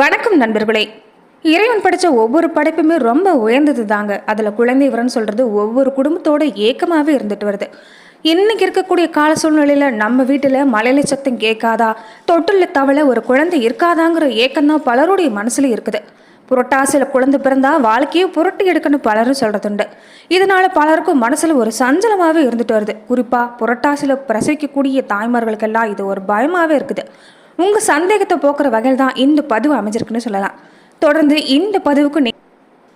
வணக்கம் நண்பர்களே. இறைவன் படித்த ஒவ்வொரு படைப்புமே ரொம்ப உயர்ந்தது தாங்க அதில் குழந்தை விவரம்னு சொல்கிறது ஒவ்வொரு குடும்பத்தோட ஏக்கமாகவே இருந்துட்டு வருது. இன்னைக்கு இருக்கக்கூடிய கால சூழ்நிலையில் நம்ம வீட்டில் மலையில சத்தம் கேட்காதா? தொட்டில் தவளை ஒரு குழந்தை இருக்காதாங்கிற ஏக்கம் தான் பலருடைய மனசில் இருக்குது. புரட்டாசியில் குழந்தை பிறந்தா வாழ்க்கையை புரட்டி எடுக்கணும் பலரும் சொல்கிறதுண்டு இதனால பலருக்கும் மனசில் ஒரு சஞ்சலமாகவே இருந்துட்டு வருது. குறிப்பாக புரட்டாசியில் பிரசவிக்கக்கூடிய தாய்மார்களுக்கெல்லாம் இது ஒரு பயமாகவே இருக்குது. உங்கள் சந்தேகத்தை போக்குற வகையில் தான் இந்த பதிவு அமைஞ்சிருக்குன்னு சொல்லலாம். தொடர்ந்து இந்த பதிவுக்கு நீ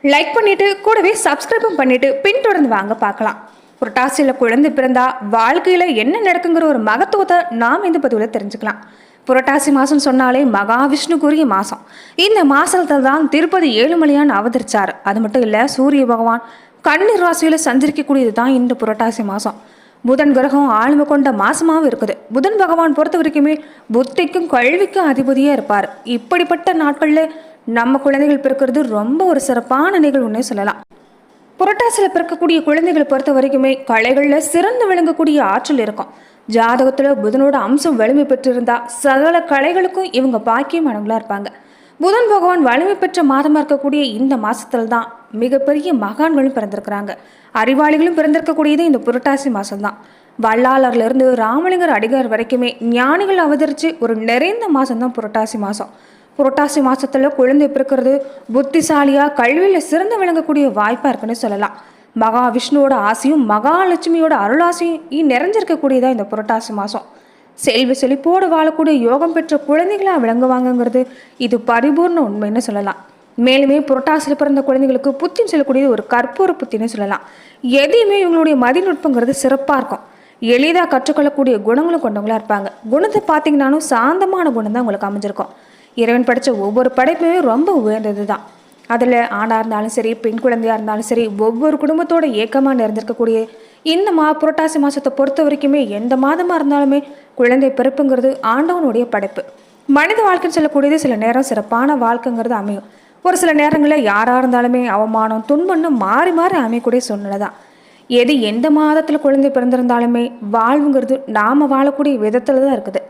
லைக் பண்ணிட்டு கூடவே சப்ஸ்கிரைபும் பண்ணிவிட்டு பின்தொடர்ந்து வாங்க பார்க்கலாம். புரட்டாசியில் குழந்தை பிறந்தா வாழ்க்கையில் என்ன நடக்குங்கிற ஒரு மகத்துவத்தை நாம் இந்த பதிவில் தெரிஞ்சுக்கலாம். புரட்டாசி மாதம் சொன்னாலே மகாவிஷ்ணுக்குரிய மாதம் இந்த மாசத்துல தான் திருப்பதி ஏழுமலையான் அவதரிச்சார். அது மட்டும் இல்லை சூரிய பகவான் கண்ணீர் ராசியில் சஞ்சரிக்கக்கூடியது தான் இந்த புரட்டாசி மாதம் புதன் கிரகம் ஆளுமை கொண்ட மாசமாகவும் இருக்குது. புதன் பகவான் பொறுத்த வரைக்குமே புத்திக்கும் கல்விக்கும் அதிபதியாக இருப்பார். இப்படிப்பட்ட நாட்களில் நம்ம குழந்தைகள் பிறக்கிறது ரொம்ப ஒரு சிறப்பான நிகழ்வுன்னே சொல்லலாம். புரட்டாசியில் பிறக்கக்கூடிய குழந்தைகளை பொறுத்த வரைக்குமே கலைகளில் சிறந்து விளங்கக்கூடிய ஆற்றல் இருக்கும். ஜாதகத்தில் புதனோட அம்சம் வலிமை பெற்றிருந்தா சகல கலைகளுக்கும் இவங்க பாக்கியமானவங்களாக இருப்பாங்க. புதன் பகவான் வலிமை பெற்ற மாதமாக இருக்கக்கூடிய இந்த மாதத்தில் தான் மிகப்பெரிய மகான்களும் பிறந்திருக்கிறாங்க. அறிவாளிகளும் பிறந்திருக்கக்கூடியது இந்த புரட்டாசி மாதம் தான் ராமலிங்கர் அடிகார் வரைக்குமே ஞானிகள் அவதரித்து ஒரு நிறைந்த மாதம் தான் புரட்டாசி மாதம் புரட்டாசி மாதத்தில் குழந்தை பிறக்கிறது புத்திசாலியாக கல்வியில் சிறந்து விளங்கக்கூடிய வாய்ப்பாக இருக்குன்னு சொல்லலாம். மகாவிஷ்ணுவோட ஆசையும் மகாலட்சுமியோட அருளாசையும் நிறைஞ்சிருக்கக்கூடியதாக இந்த புரட்டாசி மாதம் செல்வ செழிப்போடு வாழக்கூடிய யோகம் பெற்ற குழந்தைகளாக விளங்குவாங்கங்கிறது இது பரிபூர்ண உண்மைன்னு சொல்லலாம். மேலுமே புரட்டாசியில் பிறந்த குழந்தைகளுக்கு புத்தின்னு சொல்லக்கூடியது ஒரு கற்பூர புத்தின்னு சொல்லலாம். எதையுமே இவங்களுடைய மதிநுட்பங்கிறது சிறப்பாக இருக்கும். எளிதாக கற்றுக்கொள்ளக்கூடிய குணங்களும் கொண்டவங்களா இருப்பாங்க. குணத்தை பார்த்தீங்கன்னாலும் சாந்தமான குணம் தான் உங்களுக்கு அமைஞ்சிருக்கும். இறைவன் படித்த ஒவ்வொரு படைப்புமே ரொம்ப உயர்ந்தது தான் அதில் ஆணாக இருந்தாலும் சரி பெண் குழந்தையாக இருந்தாலும் சரி ஒவ்வொரு குடும்பத்தோட ஏக்கமாக நிறைந்திருக்கக்கூடிய இந்த மா புரட்டாசி மாதத்தை பொறுத்த வரைக்குமே எந்த மாதமாக இருந்தாலுமே குழந்தை பிறப்புங்கிறது ஆண்டவனுடைய படைப்பு. மனித வாழ்க்கைன்னு சொல்லக்கூடியது சில நேரம் சிறப்பான வாழ்க்கைங்கிறது அமையும். ஒரு சில நேரங்களில் யாராக இருந்தாலுமே அவமானம் துன்பம்னு மாறி மாறி அமையக்கூடிய சூழ்நிலை தான் எது எந்த மாதத்தில் குழந்தை பிறந்திருந்தாலுமே வாழ்வுங்கிறது நாம் வாழக்கூடிய விதத்தில் தான் இருக்குது.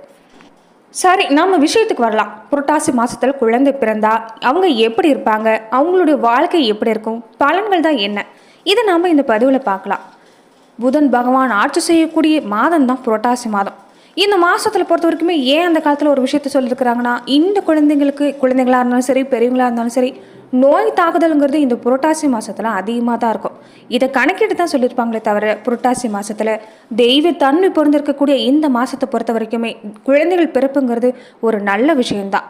சரி நம்ம விஷயத்துக்கு வரலாம். புரட்டாசி மாதத்தில் குழந்தை பிறந்தா அவங்க எப்படி இருப்பாங்க? அவங்களுடைய வாழ்க்கை எப்படி இருக்கும்? பலன்கள் தான் என்ன? இதை நாம் இந்த பதிவில் பார்க்கலாம். புதன் பகவான் ஆட்சி செய்யக்கூடிய மாதம் தான் புரட்டாசி மாதம். இந்த மாசத்துல பொறுத்த வரைக்குமே ஏன் அந்த காலத்தில் ஒரு விஷயத்த சொல்லியிருக்கிறாங்கன்னா இந்த குழந்தைங்களுக்கு குழந்தைங்களா இருந்தாலும் சரி பெரியவங்களா இருந்தாலும் சரி நோய் தாக்குதலுங்கிறது இந்த புரட்டாசி மாசத்துல அதிகமாக தான் இருக்கும். இதை கணக்கிட்டு தான் சொல்லியிருப்பாங்களே தவிர புரட்டாசி மாசத்துல தெய்வ தன்மை பொருந்திருக்கக்கூடிய இந்த மாசத்தை பொறுத்த வரைக்குமே குழந்தைகள் பிறப்புங்கிறது ஒரு நல்ல விஷயம்தான்.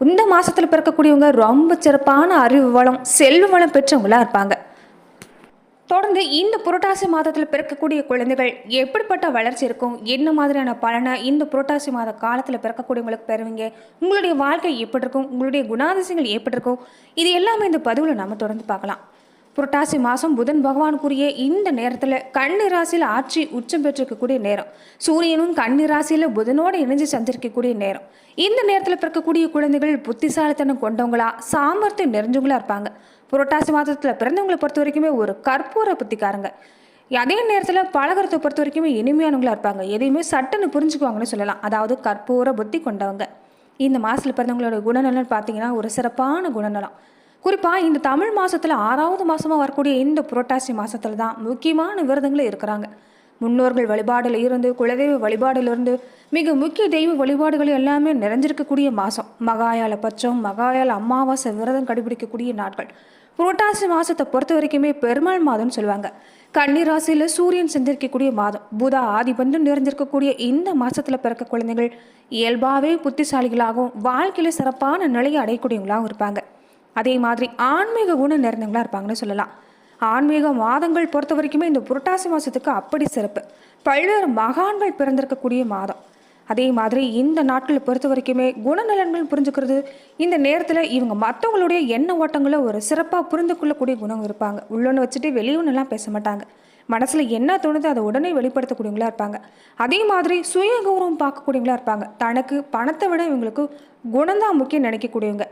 இந்த மாசத்துல பிறக்கக்கூடியவங்க ரொம்ப சிறப்பான அறிவு வளம் செல்வ வளம் பெற்றவங்களா இருப்பாங்க. தொடர்ந்து இந்த புரட்டாசி மாதத்தில் பிறக்கக்கூடிய குழந்தைகள் எப்படிப்பட்ட வளர்ச்சி இருக்கும்? என்ன மாதிரியான பலனை இந்த புரட்டாசி மாத காலத்தில் பிறக்கக்கூடியவங்களுக்கு பெறுவீங்க? உங்களுடைய வாழ்க்கை எப்படி இருக்கும்? உங்களுடைய குணாதிசயங்கள் எப்படி இருக்கும்? இது எல்லாமே இந்த பதிவில் நம்ம தொடர்ந்து பார்க்கலாம். புரட்டாசி மாதம் புதன் பகவானுக்குரிய இந்த நேரத்தில் கண்ணிராசியில் ஆட்சி உச்சம் பெற்றிருக்கக்கூடிய நேரம். சூரியனும் கன்னிராசியில் புதனோடு இணைஞ்சு சந்திருக்கக்கூடிய நேரம். இந்த நேரத்தில் பிறக்கக்கூடிய குழந்தைகள் புத்திசாலித்தனம் கொண்டவங்களா சாமர்த்தியம் நிறைஞ்சவங்களா இருப்பாங்க. புரட்டாசி மாதத்தில் பிறந்தவங்களை பொறுத்த வரைக்குமே ஒரு கற்பூர புத்திக்காரங்க. அதே நேரத்தில் பழகிறத பொறுத்த வரைக்குமே இனிமையானவங்களா இருப்பாங்க. எதையுமே சட்டுன்னு புரிஞ்சுக்குவாங்கன்னு சொல்லலாம். அதாவது கற்பூர புத்தி கொண்டவங்க. இந்த மாதத்தில் பிறந்தவங்களோட குணநலன் பார்த்தீங்கன்னா ஒரு சிறப்பான குணநலம். குறிப்பாக இந்த தமிழ் மாதத்தில் ஆறாவது மாதமாக வரக்கூடிய இந்த புரட்டாசி மாதத்தில் தான் முக்கியமான விரதங்களும் இருக்கிறாங்க. முன்னோர்கள் வழிபாடில் இருந்து குலதெய்வ வழிபாடுலேருந்து மிக முக்கிய தெய்வ வழிபாடுகள் எல்லாமே நிறைஞ்சிருக்கக்கூடிய மாதம் மகாயால பச்சம் மகாயால அமாவாசை விரதம் கடைபிடிக்கக்கூடிய நாட்கள். புரட்டாசி மாதத்தை பொறுத்த வரைக்குமே பெருமாள் மாதம்னு சொல்லுவாங்க. கன்னி ராசியில் சூரியன் செஞ்சிருக்கக்கூடிய மாதம். புதா ஆதிபந்தம் நிறைஞ்சிருக்கக்கூடிய இந்த மாதத்தில் பிறக்க குழந்தைகள் இயல்பாகவே புத்திசாலிகளாகவும் வாழ்க்கையில் சிறப்பான நிலையை அடையக்கூடியவங்களாகவும் இருப்பாங்க. அதே மாதிரி ஆன்மீக குணம் நிறைந்தவங்களாக இருப்பாங்கன்னு சொல்லலாம். ஆன்மீக மாதங்கள் பொறுத்த வரைக்குமே இந்த புரட்டாசி மாதத்துக்கு அப்படி சிறப்பு. பல்வேறு மகான்கள் பிறந்திருக்கக்கூடிய மாதம். அதே மாதிரி இந்த நாட்களை பொறுத்த வரைக்குமே குணநலன்கள் புரிஞ்சுக்கிறது. இந்த நேரத்தில் இவங்க மற்றவங்களுடைய எண்ண ஓட்டங்களை ஒரு சிறப்பாக புரிந்து கொள்ளக்கூடிய குணம் இருப்பாங்க. உள்ளொன்று வச்சுட்டு வெளியொன்னெல்லாம் பேச மாட்டாங்க. மனசில் என்ன தோணுதோ அதை உடனே வெளிப்படுத்தக்கூடியவங்களா இருப்பாங்க. அதே மாதிரி சுய கௌரவம் பார்க்கக்கூடியவங்களா இருப்பாங்க. தனக்கு பணத்தை விட இவங்களுக்கு குணம்தான் முக்கியம் நினைக்கக்கூடியவங்க.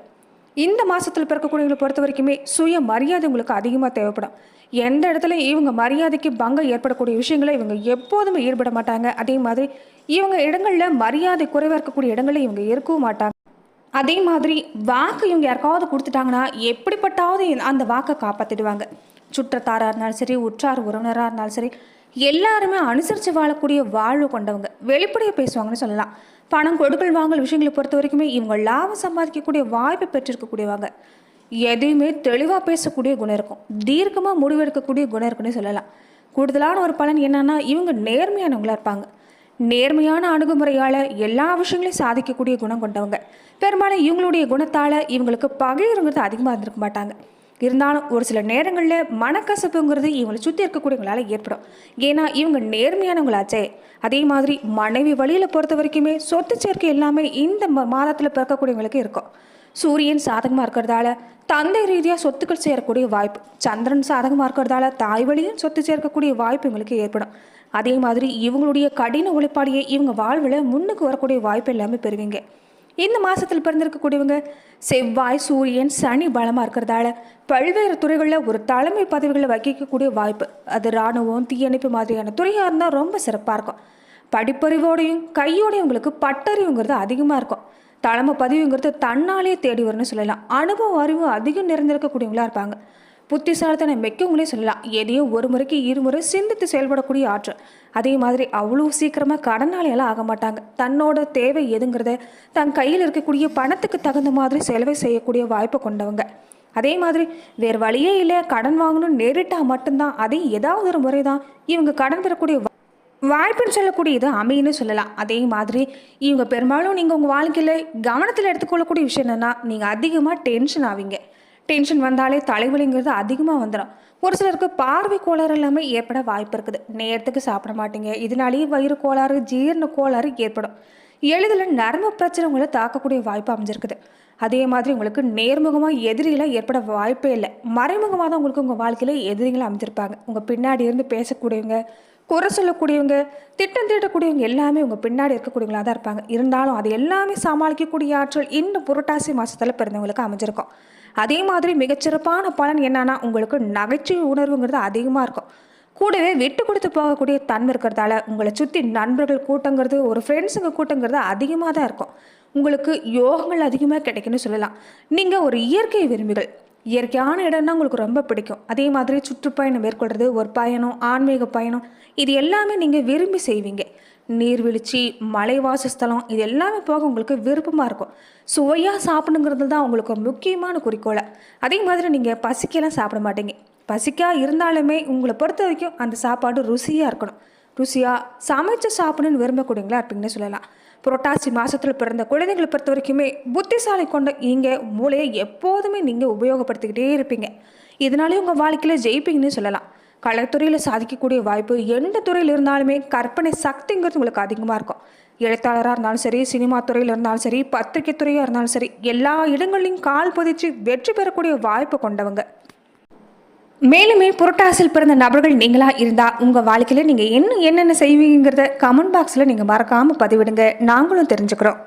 இந்த மாதத்தில் பிறக்கக்கூடியவங்களை பொறுத்த வரைக்குமே சுய மரியாதை உங்களுக்கு அதிகமாக தேவைப்படும். எந்த இடத்துல இவங்க மரியாதைக்கு பங்கம் ஏற்படக்கூடிய விஷயங்களை இவங்க எப்போதுமே ஈடுபட மாட்டாங்க அதே மாதிரி இவங்க இடங்களில் மரியாதை குறைவாக இருக்கக்கூடிய இடங்களில் இவங்க இருக்கவும் மாட்டாங்க. அதே மாதிரி வாக்கு இவங்க யாருக்காவது கொடுத்துட்டாங்கன்னா எப்படிப்பட்டாவது அந்த வாக்கை காப்பாற்றிடுவாங்க சுற்றத்தாராக இருந்தாலும் சரி உற்றார் உறவினராக இருந்தாலும் சரி எல்லாருமே அனுசரித்து வாழக்கூடிய வாழ்வு கொண்டவங்க. வெளிப்படையாக பேசுவாங்கன்னு சொல்லலாம். பணம் கொடுக்கல் வாங்கல் விஷயங்களை பொறுத்த வரைக்குமே இவங்க லாபம் சம்பாதிக்கக்கூடிய வாய்ப்பை பெற்றிருக்கக்கூடியவங்க. எதையுமே தெளிவாக பேசக்கூடிய குணம் இருக்கும். தீர்க்கமாக முடிவெடுக்கக்கூடிய குணம் இருக்குன்னு சொல்லலாம். கூடுதலான ஒரு பலன் என்னன்னா இவங்க நேர்மையானவங்களா இருப்பாங்க. நேர்மையான அணுகுமுறையால் எல்லா விஷயங்களையும் சாதிக்கக்கூடிய குணம் கொண்டவங்க. பெரும்பாலும் இவங்களுடைய குணத்தால் இவங்களுக்கு பகைங்கிறது அதிகமாக இருந்திருக்க மாட்டாங்க. இருந்தாலும் ஒரு சில நேரங்களில் மனக்கசப்புங்கிறது இவங்களை சுற்றி இருக்கக்கூடியவங்களால ஏற்படும். ஏன்னா இவங்க நேர்மையானவங்களாச்சே. அதே மாதிரி மனைவி வழியில் பொறுத்த வரைக்குமே சொத்து சேர்க்கை எல்லாமே இந்த மாதத்தில் பிறக்கக்கூடியவங்களுக்கு இருக்கும். சூரியன் சாதகமாக இருக்கிறதால தந்தை ரீதியாக சொத்துக்கள் சேரக்கூடிய வாய்ப்பு சந்திரன் சாதகமாக இருக்கிறதால தாய் வழியும் சொத்து சேர்க்கக்கூடிய வாய்ப்பு இவங்களுக்கு ஏற்படும். அதே மாதிரி இவங்களுடைய கடின உழைப்பாடியே இவங்க வாழ்வில் முன்னுக்கு வரக்கூடிய வாய்ப்பு எல்லாமே பெறுவீங்க. இந்த மாதத்தில் பிறந்திருக்கக்கூடியவங்க செவ்வாய் சூரியன் சனி பலமாக இருக்கிறதால பல்வேறு துறைகளில் ஒரு தலைமை பதவிகளில் வகிக்கக்கூடிய வாய்ப்பு. அது இராணுவம் தீயணைப்பு மாதிரியான துறையாக இருந்தால் ரொம்ப சிறப்பாக இருக்கும். படிப்பறிவோடையும் கையோடையும் உங்களுக்கு பட்டறிவுங்கிறது அதிகமாக இருக்கும். தலைமை பதிவுங்கிறது தன்னாலே தேடி வரும்னு சொல்லலாம். அனுபவம் அறிவும் அதிகம் நிறைந்திருக்கக்கூடியவங்களாக இருப்பாங்க. புத்திசாலித்தனை மெக்கவங்களே சொல்லலாம். எதையும் ஒரு முறைக்கு இருமுறை சிந்தித்து செயல்படக்கூடிய ஆற்றல். அதே மாதிரி அவ்வளோ சீக்கிரமாக கடனாளியெல்லாம் ஆக மாட்டாங்க. தன்னோட தேவை எதுங்கிறத தன் கையில் இருக்கக்கூடிய பணத்துக்கு தகுந்த மாதிரி செலவை செய்யக்கூடிய வாய்ப்பை கொண்டவங்க. அதே மாதிரி வேறு வழியே இல்லை கடன் வாங்கணும் நேரிட்டால் மட்டும்தான். அதே ஏதாவது ஒரு முறை தான் இவங்க கடன் பெறக்கூடிய வாய்ப்புன்னு சொல்லக்கூடிய இது அமைன்னு சொல்லலாம். அதே மாதிரி இவங்க பெரும்பாலும் நீங்கள் உங்கள் வாழ்க்கையில் கவனத்தில் எடுத்துக்கொள்ளக்கூடிய விஷயம் என்னென்னா நீங்கள் அதிகமாக டென்ஷன் ஆவீங்க. டென்ஷன் வந்தாலே தலைவலிங்கிறது அதிகமாக வந்துடும் ஒரு சிலருக்கு பார்வை கோளாறு எல்லாமே ஏற்பட வாய்ப்பு இருக்குது. நேரத்துக்கு சாப்பிட மாட்டீங்க. இதனாலேயே வயிறு கோளாறு ஜீரண கோளாறு ஏற்படும். எளிதில் நரம்பு பிரச்சனை உங்களை தாக்கக்கூடிய வாய்ப்பு அமைஞ்சிருக்குது. அதே மாதிரி உங்களுக்கு நேர்முகமாக எதிரிகளாக ஏற்பட வாய்ப்பே இல்லை. மறைமுகமாக தான் உங்களுக்கு உங்கள் வாழ்க்கையில் எதிரிகளாக அமைஞ்சிருப்பாங்க. உங்கள் பின்னாடி இருந்து பேசக்கூடியவங்க குறை சொல்லக்கூடியவங்க திட்டம் தீட்டக்கூடியவங்க எல்லாமே உங்கள் பின்னாடி இருக்கக்கூடியவங்களாக தான் இருப்பாங்க. இருந்தாலும் அது எல்லாமே சமாளிக்கக்கூடிய ஆற்றல் இந்த புரட்டாசி மாதத்தில் பிறந்தவங்களுக்கு அமைஞ்சிருக்கும். அதே மாதிரி மிகச்சிறப்பான பலன் என்னன்னா உங்களுக்கு நகைச்சுவை உணர்வுங்கிறது அதிகமாக இருக்கும். கூடவே விட்டு கொடுத்து போகக்கூடிய தன்மை இருக்கிறதால உங்களை சுற்றி நண்பர்கள் கூட்டங்கிறது ஒரு ஃப்ரெண்ட்ஸுங்க கூட்டங்கிறது அதிகமாக தான் இருக்கும். உங்களுக்கு யோகங்கள் அதிகமாக கிடைக்குன்னு சொல்லலாம். நீங்கள் ஒரு இயற்கை விரும்பிகள் இயற்கையான இடம்னா உங்களுக்கு ரொம்ப பிடிக்கும். அதே மாதிரி சுற்றுப்பயணம் மேற்கொள்கிறது ஒரு பயணம் ஆன்மீக பயணம் இது எல்லாமே நீங்கள் விரும்பி செய்வீங்க. நீர்வீழ்ச்சி மலைவாசஸ்தலம் இது எல்லாமே போக உங்களுக்கு விருப்பமாக இருக்கும். சுவையாக சாப்பிடுங்கிறது தான் உங்களுக்கு முக்கியமான குறிக்கோளை? அதே மாதிரி நீங்கள் பசிக்கெல்லாம் சாப்பிட மாட்டீங்க. பசிக்காக இருந்தாலுமே உங்களை பொறுத்த வரைக்கும் அந்த சாப்பாடு ருசியாக இருக்கணும். ருசியாக சமைச்சு சாப்பிடணும்னு விரும்பக்கூடியங்களா இருப்பீங்கன்னு சொல்லலாம். புரட்டாசி மாதத்தில் பிறந்த குழந்தைங்களை பொறுத்த வரைக்குமே புத்திசாலி கொண்ட நீங்கள் மூளையை எப்போதுமே நீங்கள் உபயோகப்படுத்திக்கிட்டே இருப்பீங்க. இதனாலே உங்கள் வாழ்க்கையில் ஜெயிப்பீங்கன்னு சொல்லலாம். கலைத்துறையில் சாதிக்கக்கூடிய வாய்ப்பு எந்த துறையில் இருந்தாலுமே கற்பனை சக்திங்கிறது உங்களுக்கு அதிகமாக இருக்கும். எழுத்தாளராக இருந்தாலும் சரி சினிமா துறையில் இருந்தாலும் சரி பத்திரிகை துறையாக இருந்தாலும் சரி எல்லா இடங்களையும் கால் பதிச்சு வெற்றி பெறக்கூடிய வாய்ப்பு கொண்டவங்க. மேலுமே புரட்டாசியில் பிறந்த நபர்கள் நீங்களாக இருந்தால் உங்கள் வாழ்க்கையில் நீங்கள் என்ன என்னென்ன செய்வீங்கிறத கமெண்ட் பாக்ஸில் நீங்கள் மறக்காமல் பதிவிடுங்க. நாங்களும் தெரிஞ்சுக்கிறோம்.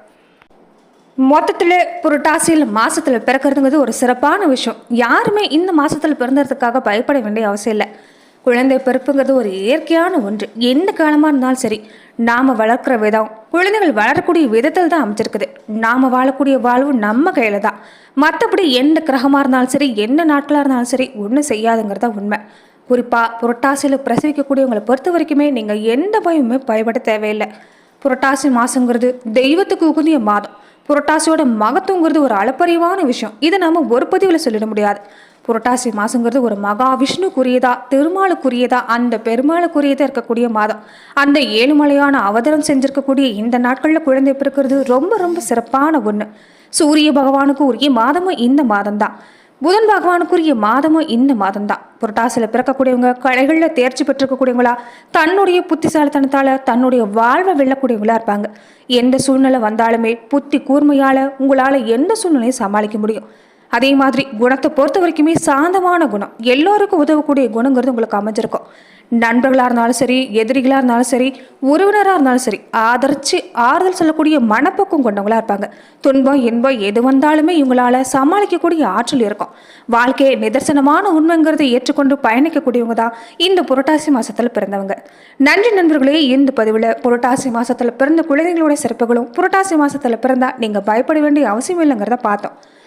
மொத்தத்தில் புரட்டாசியில் மாதத்தில் பிறக்கிறதுங்கிறது ஒரு சிறப்பான விஷயம். யாருமே இந்த மாதத்தில் பிறந்ததுக்காக பயப்பட வேண்டிய அவசியம் இல்லை. குழந்தை பிறப்புங்கிறது ஒரு இயற்கையான ஒன்று. எந்த காலமாக இருந்தாலும் சரி நாம் வளர்க்குற விதம். குழந்தைகள் வளரக்கூடிய விதத்தில் தான் அமைச்சிருக்குது நாம் வாழக்கூடிய வாழ்வு நம்ம கையில் தான். மற்றபடி எந்த கிரகமாக இருந்தாலும் சரி என்ன நாட்களாக இருந்தாலும் சரி ஒன்றும் செய்யாதுங்கிறதா உண்மை. குறிப்பாக புரட்டாசியில் பிரசவிக்கக்கூடியவங்களை பொறுத்த வரைக்குமே நீங்கள் எந்த பயமுமே பயப்பட தேவையில்லை. புரட்டாசி மாதங்கிறது தெய்வத்துக்கு உகுந்திய மாதம். புரட்டாசியோட மகத்துவங்கிறது ஒரு அளப்பரிவான விஷயம். இதை நம்ம ஒரு பதிவில் சொல்லிட முடியாது. புரட்டாசி மாதங்கிறது ஒரு மகாவிஷ்ணுக்குரியதா திருமாலுக்குரியதா அந்த பெருமாளுக்குரியதா இருக்கக்கூடிய மாதம். அந்த ஏழுமலையான அவதரம் செஞ்சிருக்கக்கூடிய இந்த நாட்களில் குழந்தை பிறக்கிறது ரொம்ப ரொம்ப சிறப்பான ஒன்று சூரிய பகவானுக்கு உரிய மாதமும் இந்த மாதம்தான். புதன் பகவானுக்குரிய மாதமும் இந்த மாதம்தான். புரட்டாசியில் பிறக்கக்கூடியவங்க கலைகளில் தேர்ச்சி பெற்றிருக்கக்கூடியவங்களா தன்னுடைய புத்திசாலித்தனத்தால் தன்னுடைய வாழ்வை வெல்லக்கூடியவங்களா இருப்பாங்க. எந்த சூழ்நிலை வந்தாலுமே புத்தி கூர்மையால் உங்களால் எந்த சூழ்நிலையும் சமாளிக்க முடியும். அதே மாதிரி குணத்தை பொறுத்த வரைக்குமே சாந்தமான குணம். எல்லோருக்கும் உதவக்கூடிய குணங்கிறது உங்களுக்கு அமைஞ்சிருக்கும். நண்பர்களாக இருந்தாலும் சரி எதிரிகளாக இருந்தாலும் சரி உறவினராக இருந்தாலும் சரி ஆதரித்து ஆறுதல் சொல்லக்கூடிய மனப்பக்குவம் கொண்டவங்களா இருப்பாங்க. துன்பம் இன்பம் எது வந்தாலுமே இவங்களால சமாளிக்கக்கூடிய ஆற்றல் இருக்கும். வாழ்க்கையை நிதர்சனமான உண்மைங்கிறதை ஏற்றுக்கொண்டு பயணிக்கக்கூடியவங்க தான் இந்த புரட்டாசி மாதத்தில் பிறந்தவங்க. நன்றி நண்பர்களே இந்த பதிவில் புரட்டாசி மாதத்தில் பிறந்த குழந்தைகளோட சிறப்புகளும் புரட்டாசி மாதத்தில் பிறந்தால் நீங்கள் பயப்பட வேண்டிய அவசியம் இல்லைங்கிறத பார்த்தோம்.